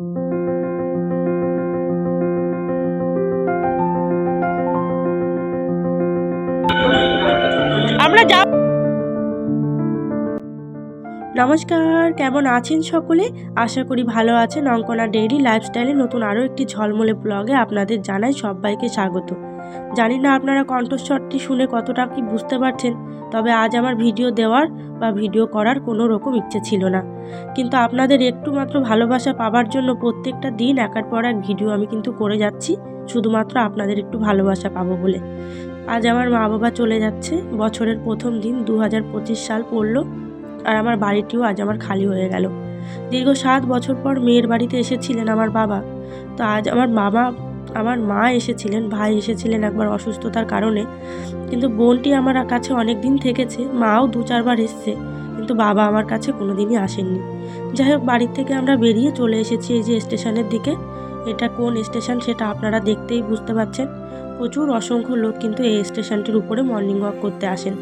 আমরা নমস্কার, কেমন আছেন সকলে? আশা করি ভালো আছেন। অঙ্কনা ডেইলি লাইফস্টাইলে নতুন আরও একটি ঝলমলে ব্লগে আপনাদের জানাই সবাইকে স্বাগত। জানি না আপনারা কণ্ঠস্বরটি শুনে কতটা কি বুঝতে পারছেন, তবে আজ আমার ভিডিও দেওয়ার বা ভিডিও করার কোনো রকম ইচ্ছে ছিল না। কিন্তু আপনাদের একটু মাত্র ভালোবাসা পাবার জন্য প্রত্যেকটা দিন একার পর এক ভিডিও আমি কিন্তু করে যাচ্ছি, শুধুমাত্র আপনাদের একটু ভালোবাসা পাবো বলে। আজ আমার মা বাবা চলে যাচ্ছে, বছরের প্রথম দিন দু হাজার পঁচিশ সাল পড়ল, আর আমার বাড়িটিও আজ আমার খালি হয়ে গেল। দীর্ঘ সাত বছর পর মেয়ের বাড়িতে এসেছিলেন আমার বাবা। তো আজ আমার বাবা আমার মা এসেছিলেন, ভাই এসেছিলেন একবার অসুস্থতার কারণে। কিন্তু বোনটি আমার কাছে অনেক দিন থেকেছে, মাও দু চারবার এসছে, কিন্তু বাবা আমার কাছে কোনো দিনই আসেননি। যাই হোক বাড়ির থেকে আমরা বেরিয়ে চলে এসেছি এই যে স্টেশনের দিকে। এটা কোন স্টেশন সেটা আপনারা দেখতেই বুঝতে পারছেন প্রচুর অসংখ্য লোক কিন্তু এই স্টেশনটির উপরে মর্নিং ওয়াক করতে আসেন।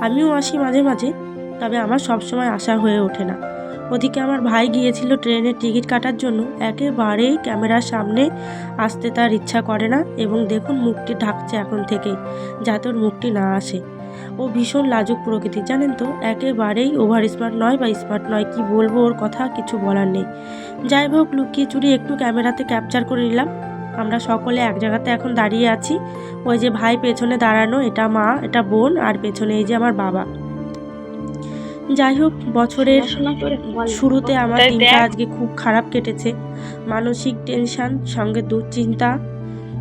আমিও আসি মাঝে মাঝে, তবে আমার সবসময় আসা হয়ে ওঠে না। ওদিকে আমার ভাই গিয়েছিল ট্রেনের টিকিট কাটার জন্য। একেবারেই ক্যামেরার সামনে আসতে তার ইচ্ছা করে না এবং দেখুন মুখটি ঢাকছে এখন থেকেই, যাতে ওর মুখটি না আসে। ও ভীষণ লাজুক প্রকৃতির জানেন তো? একেবারেই ওভার স্মার্ট নয় বা স্মার্ট নয়, কি বলব ওর কথা? কিছু বলার নেই। যাই হোক, লুকিয়ে চুরি একটু ক্যামেরাতে ক্যাপচার করে নিলাম। আমরা সকলে এক জায়গাতে এখন দাঁড়িয়ে আছি। ওই যে ভাই পেছনে দাঁড়ানো, এটা মা, এটা বোন, আর পেছনে এই যে আমার বাবা। যাই হোক বছরের শুরুতে আমার দিনটা আজকে খুব খারাপ কেটেছে। মানসিক টেনশন সঙ্গে দুশ্চিন্তা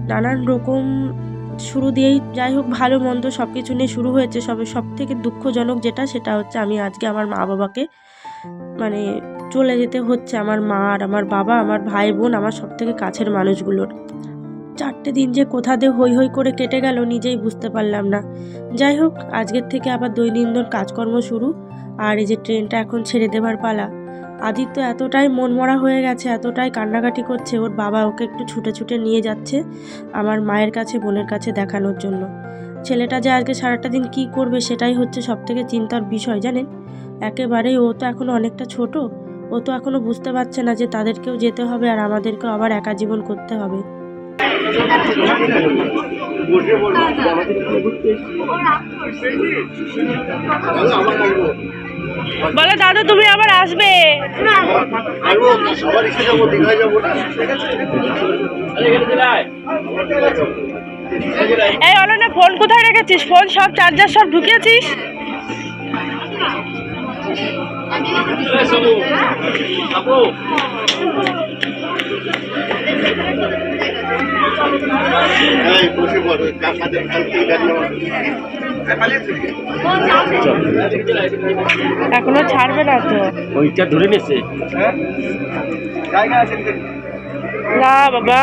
নানান রকম শুরু দিয়েই যাই হোক ভালো মন্দ সব কিছু নিয়ে শুরু হয়েছে। সবে সব থেকে দুঃখজনক যেটা সেটা হচ্ছে আমি আজকে আমার মা বাবাকে মানে চলে যেতে হচ্ছে। আমার মা আর আমার বাবা আমার ভাই বোন আমার সব থেকে কাছের মানুষগুলোর। চারটে দিন যে কোথা দিয়ে হই হই করে কেটে গেল নিজেই বুঝতে পারলাম না। যাই হোক, আজকের থেকে আবার দৈনন্দিন কাজকর্ম শুরু। আর এই যে ট্রেনটা এখন ছেড়ে দেবার পালা। আদিত্য এতটাই মনমরা হয়ে গেছে, এতটাই কান্নাকাটি করছে, ওর বাবা ওকে একটু ছুটে ছুটে নিয়ে যাচ্ছে আমার মায়ের কাছে, বোনের কাছে দেখানোর জন্য। ছেলেটা যে আজকে সারাটা দিন কি করবে সেটাই হচ্ছে সব থেকে চিন্তার বিষয়, জানেন? একেবারেই ও তো এখনও অনেকটা ছোট। ও তো এখনও বুঝতে পারছে না যে তাদেরকেও যেতে হবে আর আমাদেরকেও আবার একা জীবন করতে হবে। বলো দাদা, তুমি আবার আসবে। এই অলনে ফোন কোথায় রেখেছিস? ফোন সব চার্জার সব ঢুকিয়েছিস? এই এখনও ছাড়বে না তো। ওইটা ধরে নিয়েছে। না বাবা।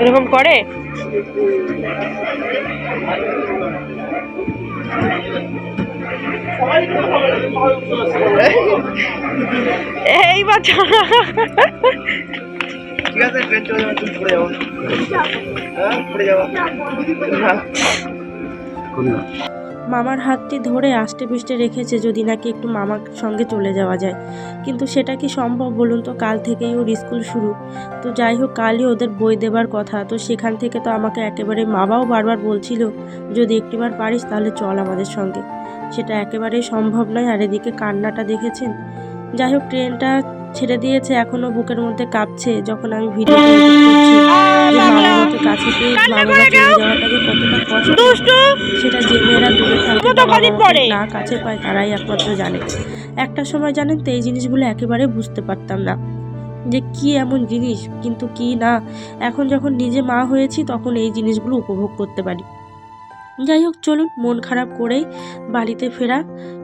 এরকম করে? এই বাচ্চা হ্যাঁ মামার হাতটি ধরে আষ্টে পিষ্টে রেখেছে, যদি নাকি একটু মামার সঙ্গে চলে যাওয়া যায়। কিন্তু সেটা কি সম্ভব বলুন তো? কাল থেকেই ওর স্কুল শুরু। তো যাই হোক, কালই ওদের বই দেবার কথা। তো সেখান থেকে তো আমাকে একেবারে মামাও বারবার বলছিল, যদি একটিবার পারিস তাহলে চল আমাদের সঙ্গে। সেটা একেবারেই সম্ভব নয়। আর এদিকে কান্নাটা দেখেছেন? যাই হোক, ট্রেনটা ছেড়ে দিয়েছে এখনও বুকের মধ্যে কাঁপছে যখন আমি ভিডিও করছি কাছে পেয়ে চলে যে কতটা কষ্ট সেটা যে মেয়েরা দূরে থাকে? না কাছে পায় তারাই একমাত্র জানে। একটা সময় জানেন তো এই জিনিসগুলো একেবারে বুঝতে পারতাম না। যে কি এমন জিনিস কিন্তু কি না? এখন যখন নিজে মা হয়েছি তখন এই জিনিসগুলো উপভোগ করতে পারি। যাই হোক চলুন মন খারাপ করেই বাড়িতে ফেরা।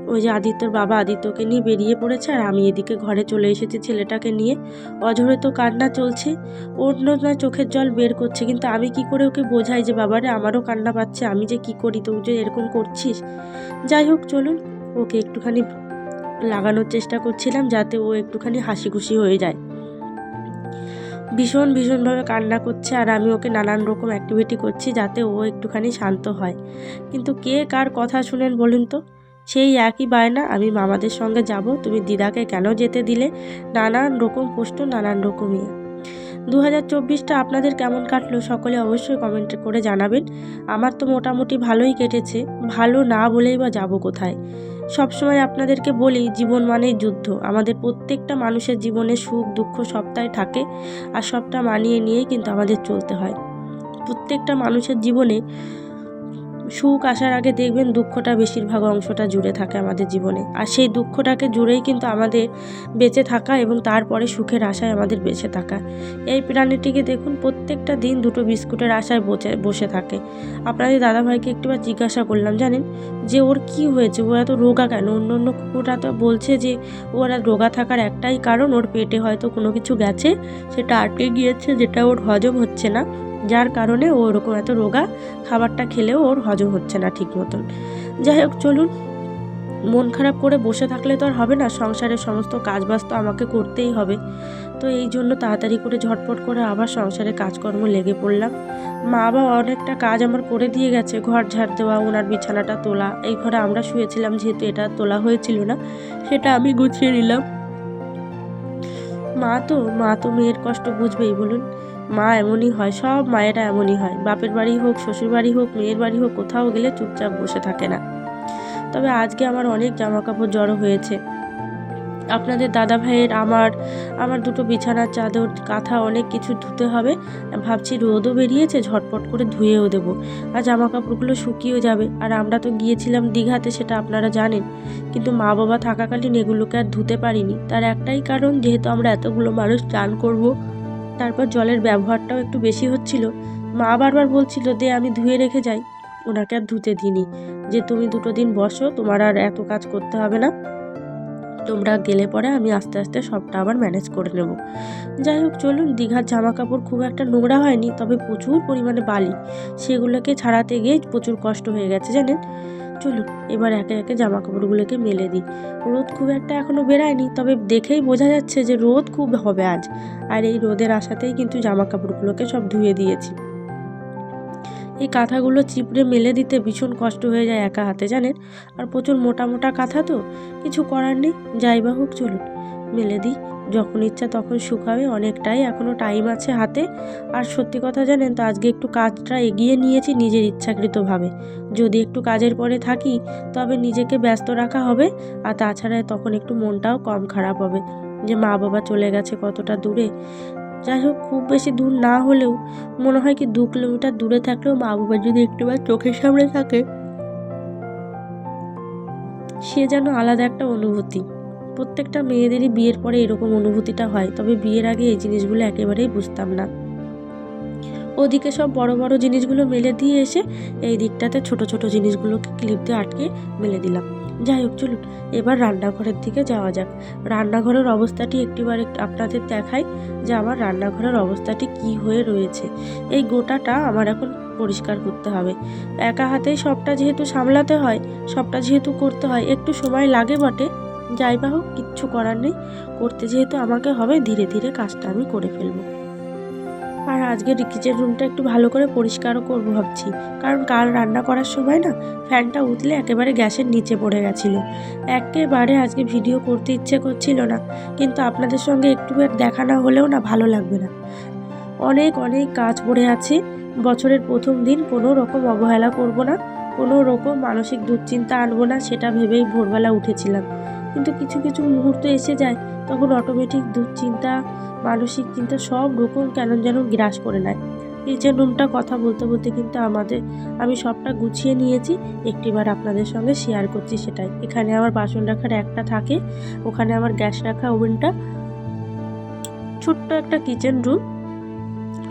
ওই যে আদিত্যর বাবা আদিত্যকে নিয়ে বেরিয়ে পড়েছে আর আমি এদিকে ঘরে চলে এসেছি ছেলেটাকে নিয়ে। অঝরে তো কান্না চলছে। ওর না চোখের জল বের করছে, কিন্তু আমি কি করে ওকে বোঝাই যে বাবারে আমারও কান্না পাচ্ছে, আমি যে কি করি, তুই যে এরকম করছিস? যাই হোক, চলুন। ওকে একটুখানি লাগানোর চেষ্টা করছিলাম যাতে ও একটুখানি হাসি খুশি হয়ে যায়। ভীষণ, ভীষণভাবে কান্না করছে আর আমি ওকে নানান রকম অ্যাক্টিভিটি করছি যাতে ও একটুখানি শান্ত হয়। কিন্তু কে কার কথা শুনেন বলুন তো? সেই একই বায়না, আমি মামাদের সঙ্গে যাব, তুমি দিদাকে কেন যেতে দিলে? নানান রকম প্রশ্ন, নানান রকম ইয়ে দু হাজার চব্বিশটা আপনাদের কেমন কাটলো সকলে অবশ্যই কমেন্ট করে জানাবেন। আমার তো মোটামুটি ভালোই কেটেছে, ভালো না বলেই বা যাব কোথায়? সবসময় আপনাদেরকে বলি, জীবন মানেই যুদ্ধ। আমাদের প্রত্যেকটা মানুষের জীবনে সুখ, দুঃখ সবটাই থাকে, আর সবটা মানিয়ে নিয়েই কিন্তু আমাদের চলতে হয়। প্রত্যেকটা মানুষের জীবনে সুখ আসার আগে দেখবেন দুঃখটা বেশিরভাগ অংশটা জুড়ে থাকে আমাদের জীবনে। আর সেই দুঃখটাকে জুড়েই কিন্তু আমাদের বেঁচে থাকা এবং তারপরে সুখের আশায় আমাদের বেঁচে থাকা। এই প্রাণীটিকে দেখুন, প্রত্যেকটা দিন দুটো বিস্কুটের আশায় বসে বসে থাকে। আপনাদের দাদাভাইকে একটিবার জিজ্ঞাসা করলাম, জানেন? যে ওর কি হয়েছে? ও এত রোগা কেন? অন্য অন্য কুকুররা তো বলছে যে ওর রোগা থাকার একটাই কারণ, ওর পেটে হয়তো কোনো কিছু গেছে, সেটা আটকে গিয়েছে, যেটা ওর হজম হচ্ছে না। যার কারণে ও ওরকম এত রোগা খাবারটা খেলেও ওর হজম হচ্ছে না ঠিক মতন। যাই হোক, চলুন। মন খারাপ করে বসে থাকলে তো আর হবে না, সংসারের সমস্ত কাজবাজ তো আমাকে করতেই হবে। তো এই জন্য তাড়াতাড়ি করে ঝটপট করে আবার সংসারে কাজকর্ম লেগে পড়লাম। মা বাবা অনেকটা কাজ আমার করে দিয়ে গেছে, ঘর ঝাড় দেওয়া ওনার বিছানাটা তোলা। এই ঘরে আমরা শুয়েছিলাম যেহেতু এটা তোলা হয়েছিল না, সেটা আমি গুছিয়ে নিলাম। মা তো মা তো মেয়ের কষ্ট বুঝবেই, বলুন। মা এমনই হয়, সব মায়েরা এমনই হয়। বাপের বাড়ি হোক, শ্বশুর বাড়ি হোক, মেয়ের বাড়ি হোক, কোথাও গেলে চুপচাপ বসে থাকে না। তবে আজকে আমার অনেক জামা কাপড় জড়ো হয়েছে। আপনাদের দাদা ভাইয়ের আমার আমার দুটো বিছানার চাদর, কাঁথা, অনেক কিছু ধুতে হবে। ভাবছি রোদও বেরিয়েছে, ঝটপট করে ধুয়েও দেবো। আর জামা কাপড়গুলো শুকিয়েও যাবে। আর আমরা তো গিয়েছিলাম দীঘাতে, সেটা আপনারা জানেন। কিন্তু মা বাবা থাকাকালীন এগুলোকে আর ধুতে পারিনি। তার একটাই কারণ, যেহেতু আমরা এতগুলো মানুষ চান করব তারপর জলের ব্যবহারটাও একটু বেশি হচ্ছিল। মা বারবার বলছিল, দে, আমি ধুয়ে রেখে যাই। ওনাকে আর ধুতে দিইনি। যে, তুমি দুটো দিন বসো, তোমার আর এত কাজ করতে হবে না। তোমরা গেলে পরে আমি আস্তে আস্তে সবটা আবার ম্যানেজ করে নেব। যাই হোক, চলুন। দীঘার জামা কাপড় খুব একটা নোংরা হয়নি, তবে প্রচুর পরিমাণে বালি। সেগুলোকে ছাড়াতে গিয়ে প্রচুর কষ্ট হয়ে গেছে, জানেন? চলুন, এবার একে একে জামা কাপড়গুলোকে মেলে দিই। রোদ খুব একটা এখনও বেরায়নি, তবে দেখেই বোঝা যাচ্ছে যে রোদ খুব হবে আজ। আর এই রোদের আশাতেই কিন্তু জামা কাপড়গুলোকে সব ধুয়ে দিয়েছি। এই কাঁথাগুলো চিপড়ে মেলে দিতে ভীষণ কষ্ট হয়ে যায় একা হাতে, জানেন? আর প্রচুর মোটা মোটা কাঁথা তো? কিছু করার নেই, যাই বা হোক, চলুন। মেলে দিই। যখন ইচ্ছা তখন শুকাবে, অনেকটাই এখনও টাইম আছে হাতে। আর সত্যি কথা জানেন তো, আজকে একটু কাজটা এগিয়ে নিয়েছি নিজের ইচ্ছাকৃতভাবে। যদি একটু কাজের পরে থাকি, তবে নিজেকে ব্যস্ত রাখা হবে। আর তাছাড়া তখন একটু মনটাও কম খারাপ হবে। যে মা বাবা চলে গেছে কতটা দূরে। যাই হোক, খুব বেশি দূর না হলেও মনে হয় কি দু কিলোমিটার দূরে থাকলেও মা বাবা যদি একটুবার চোখের সামনে থাকে, সে যেন আলাদা একটা অনুভূতি। প্রত্যেকটা মেয়েদেরই বিয়ের পরে এরকম অনুভূতিটা হয়, তবে বিয়ের আগে এই জিনিসগুলো একেবারেই বুঝতাম না। ওদিকে সব বড় বড় জিনিসগুলো মেলে দিয়ে এসে এই দিকটাতে ছোট ছোট জিনিসগুলোকে ক্লিপ দিয়ে আটকে মেলে দিলাম। যাই হোক, চলুন, এবার রান্নাঘরের দিকে যাওয়া যাক। রান্নাঘরের অবস্থাটি একটিবার একটু আপনাদের দেখাই যে আমার রান্নাঘরের অবস্থাটি কি হয়ে রয়েছে। এই গোটাটা আমার এখন পরিষ্কার করতে হবে। একা হাতেই সবটা যেহেতু সামলাতে হয়, সবটা যেহেতু করতে হয়, একটু সময় লাগে বটে। যাই বা হোক, কিচ্ছু করার নেই। করতে যেহেতু আমাকে হবে, ধীরে ধীরে কাজটা আমি করে ফেলব। আর আজকে কিচেন রুমটা একটু ভালো করে পরিষ্কারও করব ভাবছি। কারণ কাল রান্না করার সময় না, ফ্যানটা উঠলে একেবারে গ্যাসের নিচে পড়ে গেছিল। একেবারে আজকে ভিডিও করতে ইচ্ছে করছিল না, কিন্তু আপনাদের সঙ্গে একটু দেখা না হলেও না ভালো লাগবে না। অনেক অনেক কাজ পড়ে আছে। বছরের প্রথম দিন কোনো রকম অবহেলা করব না, কোনো রকম মানসিক দুশ্চিন্তা আনব না, সেটা ভেবেই ভোরবেলা উঠেছিলাম। কিন্তু কিছু কিছু মুহূর্ত এসে যায়, তখন অটোমেটিক দুশ্চিন্তা, মানসিক চিন্তা সব রকম কেন যেন গ্রাস করে নেয়। কিচেন রুমটা কথা বলতে বলতে কিন্তু আমাদের, আমি সবটা গুছিয়ে নিয়েছি, একটিবার আপনাদের সঙ্গে শেয়ার করছি সেটাই। এখানে আমার বাসন রাখার একটা থাকে, ওখানে আমার গ্যাস রাখা ওভেনটা। ছোট্ট একটা কিচেন রুম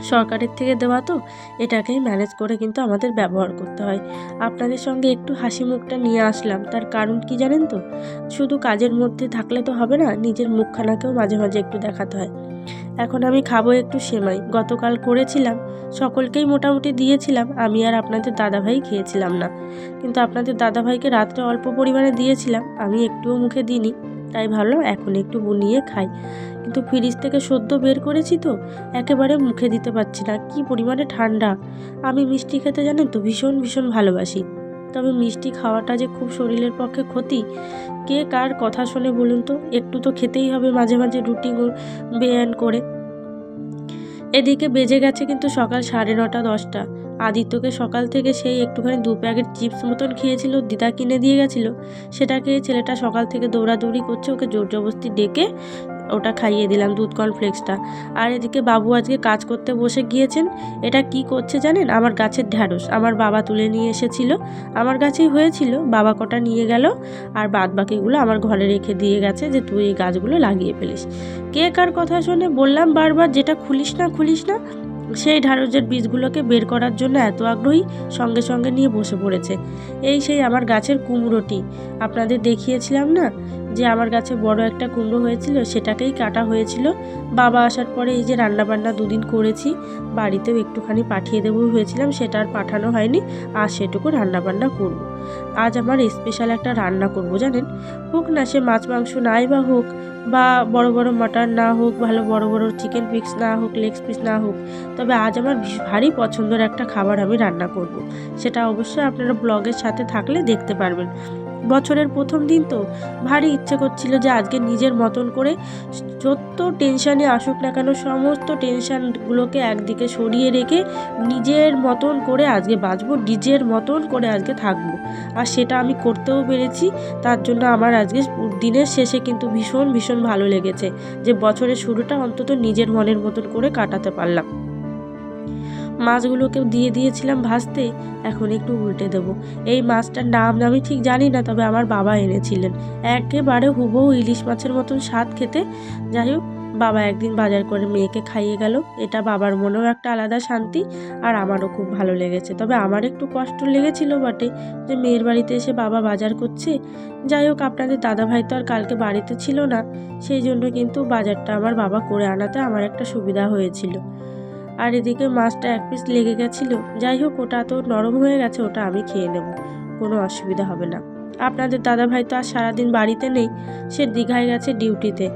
সরকারের থেকে দেওয়া তো, এটাকেই ম্যানেজ করে কিন্তু আমাদের ব্যবহার করতে হয়। আপনাদের সঙ্গে একটু হাসি মুখটা নিয়ে আসলাম, তার কারণ কি জানেন তো? শুধু কাজের মধ্যে থাকলে তো হবে না, নিজের মুখখানাকেও মাঝে মাঝে একটু দেখাতে হয়। এখন আমি খাব একটু সেমাই, গতকাল করেছিলাম, সকলকেই মোটামুটি দিয়েছিলাম, আমি আর আপনাদের দাদাভাই খেয়েছিলাম না। কিন্তু আপনাদের দাদাভাইকে রাত্রে অল্প পরিমাণে দিয়েছিলাম, আমি একটুও মুখে দিইনি। তাই ভাবলাম এখন একটু বুনিয়ে খাই। কিন্তু ফ্রিজ থেকে সদ্য বের করেছি তো, একেবারে মুখে দিতে পারছি না। কি পরিমাণে ঠান্ডা। আমি মিষ্টি খেতে জানেন তো ভীষণ ভীষণ ভালোবাসি। তবে মিষ্টি খাওয়াটা যে খুব শরীরের পক্ষে ক্ষতি, কে কার কথা শুনে বলুন তো? একটু তো খেতেই হবে মাঝে মাঝে রুটি বেয়ান করে। এদিকে বেজে গেছে কিন্তু সকাল সাড়ে নটা, দশটা। আদিত্যকে সকাল থেকে সেই একটুখানি দু প্যাকেট চিপস মতন খেয়েছিল, দিদা কিনে দিয়ে গেছিল। সেটাকে ছেলেটা সকাল থেকে দৌড়াদৌড়ি করছে, ওকে জোর জবরদস্তি ডেকে ওটা খাইয়ে দিলাম দুধ কর্নফ্লেক্সটা আর এদিকে বাবু আজকে কাজ করতে বসে গিয়েছেন, এটা কি করছে জানেন? আমার গাছের ঢ্যাঁড়স, আমার বাবা তুলে নিয়ে এসেছিল, আমার গাছেই হয়েছিল, বাবা কটা নিয়ে গেল, আর বাদ বাকিগুলো আমার ঘরে রেখে দিয়ে গেছে যে তুই এই গাছগুলো লাগিয়ে ফেলিস। কে কার কথা শুনে বললাম বারবার, যেটা খুলিস না খুলিস না সেই ঢ্যাঁড়সের বীজগুলোকে বের করার জন্য এত আগ্রহী সঙ্গে সঙ্গে নিয়ে বসে পড়েছে। এই সেই আমার গাছের কুমড়োটি। আপনাদের দেখিয়েছিলাম না? যে আমার গাছে বড় একটা কুমড়ো হয়েছিল, সেটাকেই কাটা হয়েছিল বাবা আসার পরে এই যে রান্নাবান্না দুদিন করেছি, বাড়িতেও একটুখানি পাঠিয়ে দেবো হয়েছিলাম সেটা আর পাঠানো হয়নি, আর সেটুকু রান্নাবান্না করব। আজ আমার স্পেশাল একটা রান্না করব, জানেন হোক না, সে মাছ মাংস নাই বা হোক, বা বড় বড় মাটন না হোক, ভালো বড় বড় চিকেন পিস না হোক লেগ পিস না হোক, তবে আজ আমার ভারী পছন্দের একটা খাবার আমি রান্না করব। সেটা অবশ্যই আপনারা ব্লগের সাথে থাকলে দেখতে পারবেন বছরের প্রথম দিন তো। ভারী ইচ্ছে করছিল যে আজকে নিজের মতন করে যত টেনশানে আসুক না কেন, সমস্ত টেনশানগুলোকে একদিকে সরিয়ে রেখে নিজের মতন করে আজকে বাঁচবো, নিজের মতন করে আজকে থাকব। আর সেটা আমি করতেও পেরেছি। তার জন্য আমার আজকে দিনের শেষে কিন্তু ভীষণ ভীষণ ভালো লেগেছে যে বছরের শুরুটা অন্তত নিজের মনের মতন করে কাটাতে পারলাম। মাছগুলোকেও দিয়ে দিয়েছিলাম ভাজতে, এখন একটু উল্টে দেব। এই মাছটার নাম আমি ঠিক জানি না, তবে আমার বাবা এনেছিলেন। একেবারে হুবহু ইলিশ মাছের মতন স্বাদ খেতে। যাই হোক, বাবা একদিন বাজার করে মেয়েকে খাইয়ে গেল। এটা বাবার মনেও একটা আলাদা শান্তি, আর আমারও খুব ভালো লেগেছে। তবে আমার একটু কষ্ট লেগেছিল বটে যে মেয়ের বাড়িতে এসে বাবা বাজার করছে। যাই হোক, আপনাদের দাদাভাই তো আর কালকে বাড়িতে ছিল না, সেই জন্য কিন্তু বাজারটা আমার বাবা করে আনাতে আমার একটা সুবিধা হয়েছিল। আর এদিকে মাছটা এক পিস লেগে গেছিল। যাই হোক, ওটা তো নরম হয়ে গেছে, ওটা আমি খেয়ে নেব। কোনো অসুবিধা হবে না। আপনাদের দাদাভাই তো আর সারাদিন বাড়িতে নেই, সে দীঘায় গেছে ডিউটিতে।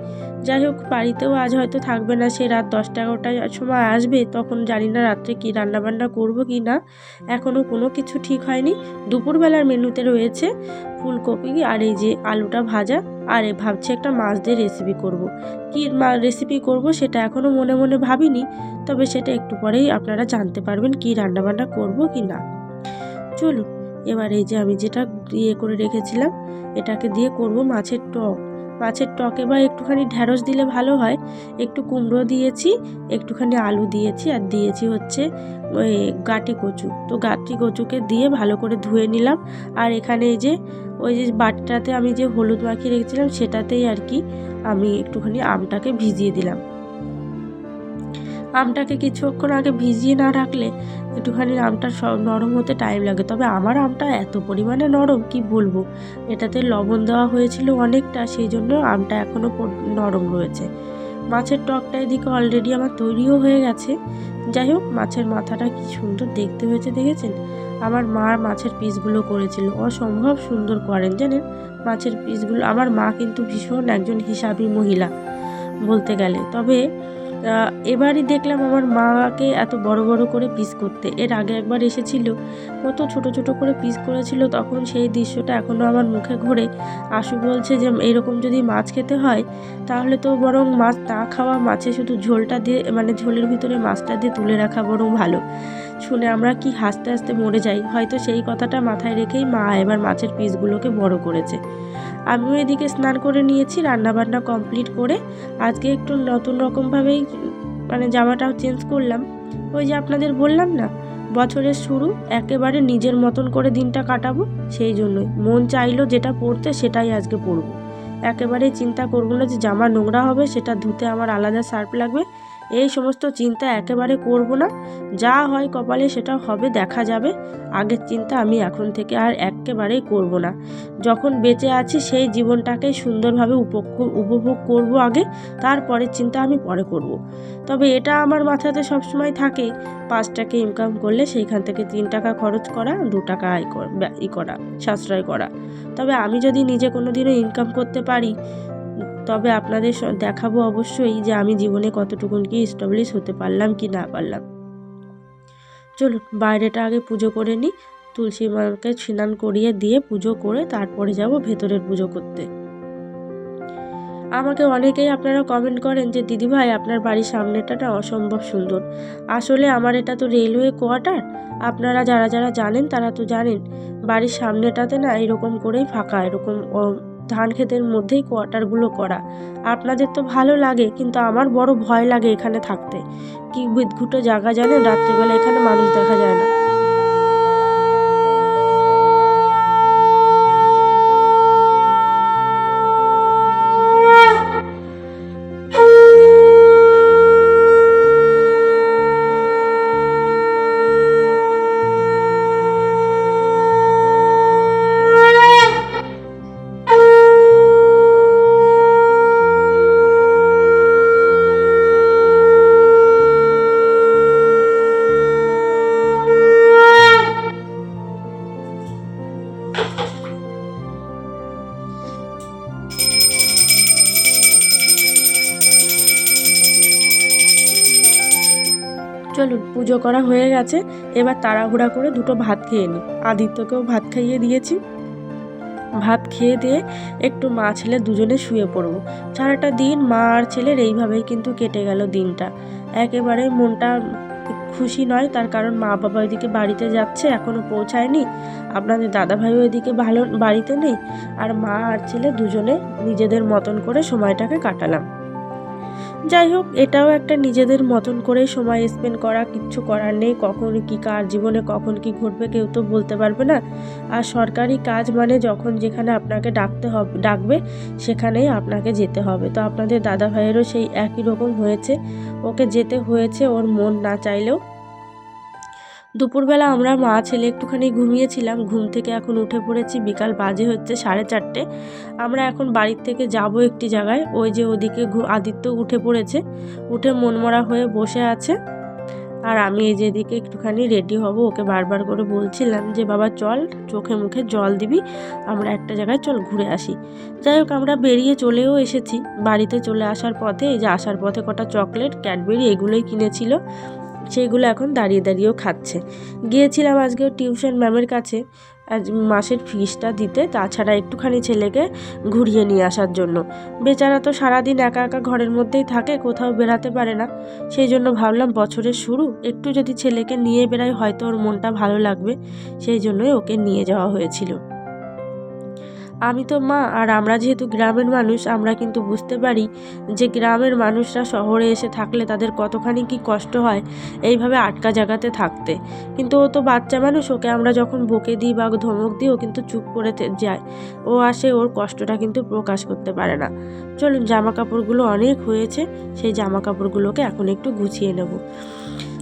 যাই হোক, বাড়িতেও আজ হয়তো থাকবে না, সে রাত দশটা এগারোটার সময় আসবে, তখন জানি না রাত্রে কী রান্নাবান্না করব কি না। এখনও কোনো কিছু ঠিক হয়নি। দুপুরবেলার মেনুতে রয়েছে ফুলকপি আর এই যে আলুটা ভাজা, আর ভাবছি একটা মাছ দিয়ে রেসিপি করব। কী রেসিপি করব সেটা এখনও মনে মনে ভাবিনি, তবে সেটা একটু পরেই আপনারা জানতে পারবেন কী রান্নাবান্না করব কি না চলুন, এবার এই যে আমি যেটা ইয়ে করে রেখেছিলাম, এটাকে দিয়ে করব মাছের টক মাছের টকে বা একটুখানি ঢ্যাঁড়স দিলে ভালো হয়। একটু কুমড়ো দিয়েছি, একটুখানি আলু দিয়েছি আর দিয়েছি হচ্ছে ওই গাটি কচু। তো গাটি কচুকে দিয়ে ভালো করে ধুয়ে নিলাম। আর এখানে এই যে, ওই যে বাটিটাতে আমি যে হলুদ মাখিয়ে রেখেছিলাম সেটাতেই আর কি আমি একটুখানি আমটাকে ভিজিয়ে দিলাম। আমটাকে কিছুক্ষণ আগে ভিজিয়ে না রাখলে একটুখানি আমটা নরম হতে টাইম লাগে। তবে আমার আমটা এত পরিমাণে নরম, কি বলব? এটাতে লবণ দেওয়া হয়েছিল অনেকটা, সেই জন্য আমটা এখনও নরম রয়েছে। মাছের টকটা এদিকে অলরেডি আমার তৈরিও হয়ে গেছে। যাই হোক, মাছের মাথাটা কি সুন্দর দেখতে হয়েছে, দেখেছেন? আমার মা মাছের পিসগুলো করেছিল। অসম্ভব সুন্দর করেন, জানেন? মাছের পিসগুলো আমার মা কিন্তু ভীষণ একজন হিসাবি মহিলা বলতে গেলে। তবে এবারই দেখলাম আমার মাকে এত বড় বড় করে পিস করতে। এর আগে একবার এসেছিল, কত ছোট ছোট করে পিস করেছিল, তখন সেই দৃশ্যটা এখনও আমার মুখে ঘোরে। আশু বলছে যে, এরকম যদি মাছ খেতে হয়, তাহলে তো বরং মাছ তা খাওয়া, মাছে শুধু ঝোলটা দিয়ে মানে ঝোলের ভিতরে মাছটা দিয়ে তুলে রাখা বরং ভালো। শুনে আমরা কি হাসতে হাসতে মরে যাই? হয়তো সেই কথাটা মাথায় রেখেই মা এবার মাছের পিসগুলোকে বড় করেছে। আমিও এদিকে স্নান করে নিয়েছি, রান্নাবান্না কমপ্লিট করে আজকে একটু নতুন রকমভাবেই মানে জামাটাও চেঞ্জ করলাম। ওই যে আপনাদের বললাম না, বছরের শুরু, একেবারে নিজের মতন করে দিনটা কাটাবো, সেই জন্যই। মন চাইলো যেটা পরতে সেটাই আজকে পরবো একেবারেই চিন্তা করব না যে জামা নোংরা হবে, সেটা ধুতে আমার আলাদা সার্ফ লাগবে। এই সমস্ত চিন্তা একেবারে করব না। যা হয় কপালে সেটা হবে, দেখা যাবে। আগের চিন্তা আমি এখন থেকে আর একেবারেই করব না। যখন বেঁচে আছি সেই জীবনটাকে সুন্দরভাবে উপভোগ করব আগে, তারপরের চিন্তা আমি পরে করব। তবে এটা আমার মাথাতে সবসময় থাকে, পাঁচ টাকা ইনকাম করলে সেইখান থেকে তিন টাকা খরচ করা, দু টাকা আয় করা সাশ্রয় করা। তবে আমি যদি নিজে কোনো দিনও ইনকাম করতে পারি তবে আপনাদের দেখাবো অবশ্যই যে আমি জীবনে কতটুকুন কি স্টাবলিশ হতে পারলাম কি না পারলাম। চলুন, বাইরেটা আগে পুজো করে নিই। তুলসী মাকে স্নান করিয়ে দিয়ে পুজো করে তারপরে যাব ভেতরের পুজো করতে। আমাকে অনেকেই আপনারা কমেন্ট করেন যে, দিদিভাই, আপনার বাড়ির সামনেটা অসম্ভব সুন্দর। আসলে আমার এটা তো রেলওয়ে কোয়ার্টার আপনারা যারা যারা জানেন তারা তো জানেন। বাড়ির সামনেটাতে না এরকম করেই ফাঁকা, এরকম ধান ক্ষেতের মধ্যেই কোয়ার্টারগুলো করা। আপনাদের তো ভালো লাগে, কিন্তু আমার বড় ভয় লাগে এখানে থাকতে। কি বিদঘুটো জায়গা জানেন? রাত্রিবেলা এখানে মানুষ দেখা যায় না। চলুন, পুজো করা হয়ে গেছে। এবার তাড়াহুড়া করে দুটো ভাত খেয়ে নিই আদিত্যকেও ভাত খাইয়ে দিয়েছি। ভাত খেয়ে দিয়ে একটু মা ছেলে দুজনে শুয়ে পড়ব। সারাটা দিন মা আর ছেলের এইভাবেই কিন্তু কেটে গেল দিনটা। একেবারে মনটা খুশি নয়, তার কারণ মা বাবা ওইদিকে বাড়িতে যাচ্ছে এখনও পৌঁছায়নি। আপনাদের দাদাভাইও এদিকে ভালো, বাড়িতে নেই। আর মা আর ছেলে দুজনে নিজেদের মতন করে সময়টাকে কাটালাম। যাই হোক, এটাও একটা নিজেদের মতন করে সময় স্পেন্ড করা, কিচ্ছু করার নেই। কখন কি কার জীবনে কখন কি ঘটবে কেউ তো বলতে পারবে না। আর সরকারি কাজ মানে যখন যেখানে আপনাকে ডাকতে হবে, ডাকবে, সেখানেই আপনাকে যেতে হবে। তো আপনাদের দাদা ভাইয়েরও সেই একই রকম হয়েছে। ওকে যেতে হয়েছে, ওর মন না চাইলেও দুপুরবেলা আমরা মা ছেলে একটুখানি ঘুমিয়েছিলাম, ঘুম থেকে এখন উঠে পড়েছি, বিকাল বাজে হচ্ছে সাড়ে চারটে। আমরা এখন বাড়ির থেকে যাব একটি জায়গায়, ওই যে ওদিকে আদিত্য উঠে পড়েছে, উঠে মনমরা হয়ে বসে আছে। আর আমি এই যে এদিকে একটুখানি রেডি হব, ওকে বারবার করে বলছিলাম যে, বাবা, চল, চোখে মুখে জল দিবি, আমরা একটা জায়গায় চল ঘুরে আসি। যাই হোক, আমরা বেরিয়ে চলেও এসেছি। বাড়িতে চলে আসার পথে, এই যে আসার পথে কটা চকলেট, ক্যাডবেরি এগুলোই কিনেছিল। সেইগুলো এখন দাঁড়িয়ে দাঁড়িয়েও খাচ্ছে। গিয়েছিলাম আজকেও টিউশন ম্যামের কাছে। আজ মাসের ফিসটা দিতে, তাছাড়া একটুখানি ছেলেকে ঘুরিয়ে নিয়ে আসার জন্য। বেচারা তো সারাদিন একা একা ঘরের মধ্যেই থাকে, কোথাও বেরাতে পারে না। সেই জন্য ভাবলাম বছরের শুরু, একটু যদি ছেলেকে নিয়ে বেরাই হয়তো ওর মনটা ভালো লাগবে। সেই জন্যই ওকে নিয়ে যাওয়া হয়েছিল। আমি তো মা, আর আমরা যেহেতু গ্রামের মানুষ, আমরা কিন্তু বুঝতে পারি যে গ্রামের মানুষরা শহরে এসে থাকলে তাদের কতখানি কি কষ্ট হয় এইভাবে আটকা জায়গাতে থাকতে। কিন্তু ও তো বাচ্চা মানুষ, ওকে আমরা যখন বকে দিই বা ধমক দিই, ও কিন্তু চুপ করে যায়। ও আসে, ওর কষ্টটা কিন্তু প্রকাশ করতে পারে না। চলুন জামা কাপড়গুলো অনেক হয়েছে, সেই জামা কাপড়গুলোকে এখন একটু গুছিয়ে নেব।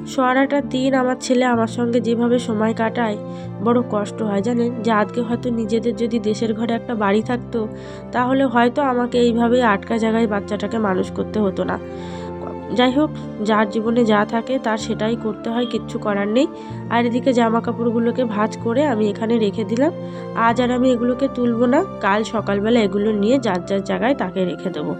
সারাটা দিন আমার ছেলে আমার সঙ্গে যেভাবে সময় কাটায়, বড় কষ্ট হয় জানেন? যে আজকে হয়তো নিজেদের যদি দেশের ঘরে একটা বাড়ি থাকতো, তাহলে হয়তো আমাকে এইভাবে আটকা জায়গায় বাচ্চাটাকে মানুষ করতে হতো না। যাই হোক, যার জীবনে যা থাকে তার সেটাই করতে হয়, কিচ্ছু করার নেই। আর এদিকে জামা কাপড়গুলোকে ভাঁজ করে আমি এখানে রেখে দিলাম। আজ আর আমি এগুলোকে তুলবো না, কাল সকালবেলা এগুলো নিয়ে যার যার জায়গায় তাকে রেখে দেবো।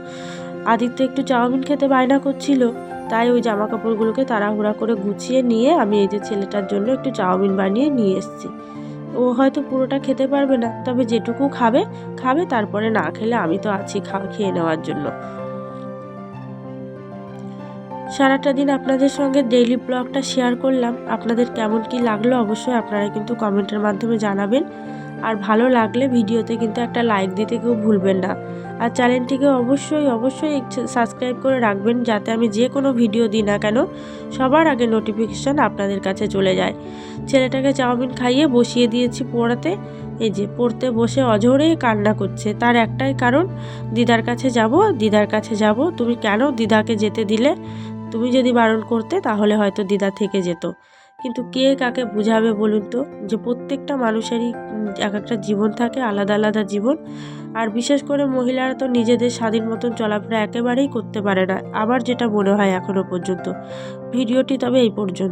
আদিত্য একটু চাউমিন খেতে বায়না করছিল। তাই ওই জামা কাপড়গুলোকে তাড়াহুড়া করে গুছিয়ে নিয়ে আমি এই যে ছেলেটার জন্য একটু চাউমিন বানিয়ে নিয়ে এসেছি। ও হয়তো পুরোটা খেতে পারবে না, তবে যেটুকু খাবে খাবে, তারপরে না খেলে আমি তো আছি খা, খেয়ে নেওয়ার জন্য। সারাটা দিন আপনাদের সঙ্গে ডেইলি ব্লগটা শেয়ার করলাম। আপনাদের কেমন কি লাগল অবশ্যই আপনারা কিন্তু কমেন্টের মাধ্যমে জানাবেন। আর ভালো লাগলে ভিডিওতে কিন্তু একটা লাইক দিতে কেউ ভুলবেন না। আর চ্যানেলটিকে অবশ্যই অবশ্যই সাবস্ক্রাইব করে রাখবেন যাতে আমি যে কোনো ভিডিও দিই না কেন, সবার আগে নোটিফিকেশান আপনাদের কাছে চলে যায়। ছেলেটাকে চাউমিন খাইয়ে বসিয়ে দিয়েছি পড়াতে। এই যে পড়তে বসে অঝরে কান্না করছে। তার একটাই কারণ, দিদার কাছে যাব, দিদার কাছে যাব। তুমি কেন দিদাকে যেতে দিলে? তুমি যদি বারণ করতে, তাহলে হয়তো দিদা থেকে যেত। কিন্তু কে কাকে বুঝাবে বলুন তো? যে প্রত্যেকটা মানুষেরই এক একটা জীবন থাকে, আলাদা আলাদা জীবন। আর বিশেষ করে মহিলারা তো নিজেদের স্বাধীন মতন চলাফেরা একেবারেই করতে পারে না আমার যেটা মনে হয় এখনও পর্যন্ত। ভিডিওটি তবে এই পর্যন্ত।